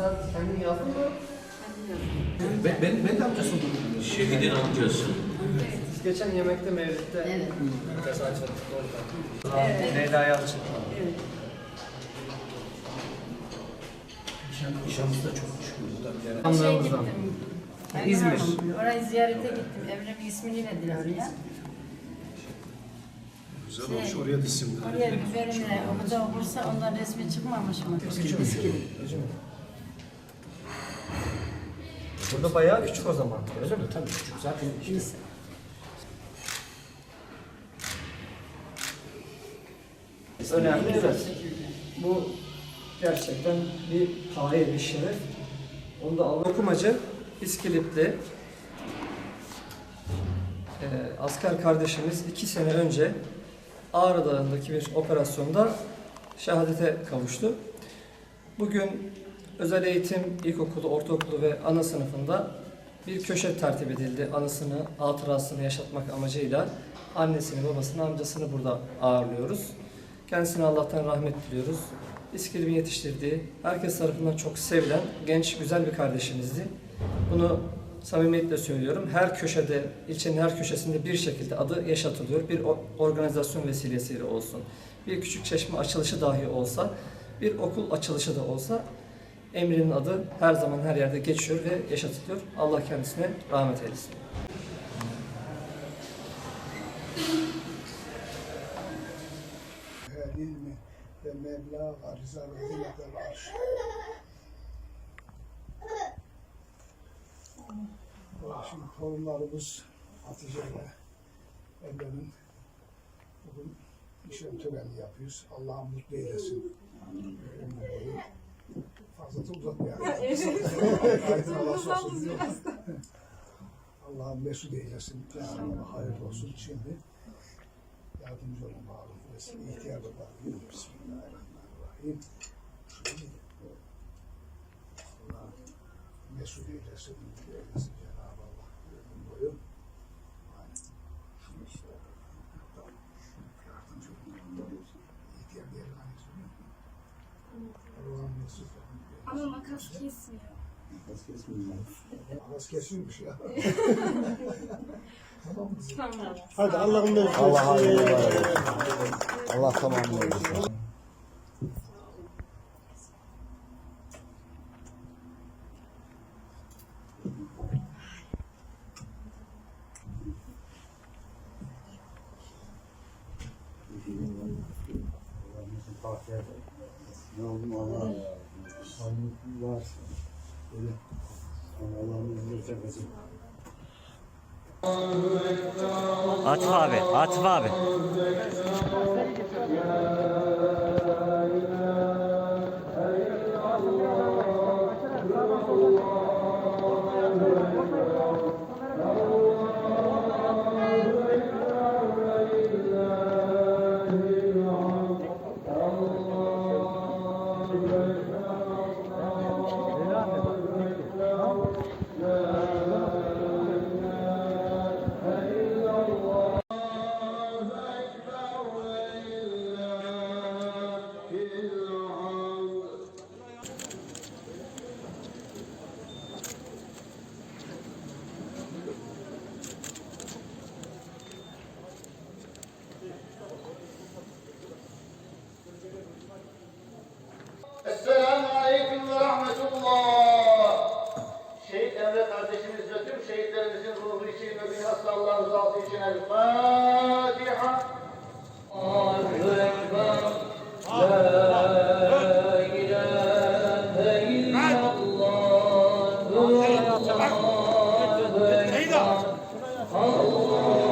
sen kendin yazdın mı? Ben, ben, ben de amcası oldum. Şehidin amcası. Biz geçen yemekte Mevlid'de Evet. tesadüfen orada. Evet. Leyla Yalçın. Evet. Nişan, nişanımız da çok bir yere. Şey. İzmir. Orayı ziyarete gittim. Emre'nin ismini verdiler oraya. Güzel olmuş. Oraya da isim Oraya biberimle okulda okursa ondan resmi çıkmamış mı? Eski. Burada bayağı küçük o zaman. Öyle mi? Tabii küçük. Zaten Biz Önemli evet. Bu gerçekten bir tarihi bir şeref. Onu da Allah okumacı İskilipli e, asker kardeşimiz iki sene önce Ağrı Dağı'ndaki bir operasyonda şehadete kavuştu. Bugün özel eğitim ilkokulu, ortaokulu ve ana sınıfında bir köşe tertip edildi. Anısını, hatırasını yaşatmak amacıyla annesini, babasını, amcasını burada ağırlıyoruz. Kendisine Allah'tan rahmet diliyoruz. İskilip'in yetiştirdiği, herkes tarafından çok sevilen, genç, güzel bir kardeşimizdi. Bunu samimiyetle söylüyorum. Her köşede, ilçenin her köşesinde bir şekilde adı yaşatılıyor. Bir organizasyon vesilesiyle olsun. Bir küçük çeşme açılışı dahi olsa, bir okul açılışı da olsa Emre'nin adı her zaman her yerde geçiyor ve yaşatılıyor. Allah kendisine rahmet eylesin. ilmi ve. Şimdi torunlarımız Hatice ve Emre'nin bugün işlem töreni yapıyoruz. Allah mutlu eylesin. Ömür boyu. Fazla da uzatmayalım. Aydın Allah olsun. diyor. Allah mesut eylesin. Cenab-ı Allah hayırlı olsun. Şimdi yardımcı olun bağlı. Vesile ihtiyar da bağlı. Bismillahirrahmanirrahim. Allah mesut eylesin. eylesin Cenab-ı Allah. Boyu. Yani şimdi işte tamam. Yardımcı olun. İhtiyar diyelim. Allah'ın mesut Ama makas kesmiyor. Aras kesilmiş ya. Tamam. Hadi Allah'ın da Allah hayırlı. Allah tamamlayın. Ne oldu Allah? Sağlıklı var. Böyle. Allah'ın izniyle. Atıf abi, Atıf abi. Bilhassa Allah'ın rızası için El Fatiha. Allahu Ekber. La ilahe illallah. Allahu Ekber. Allah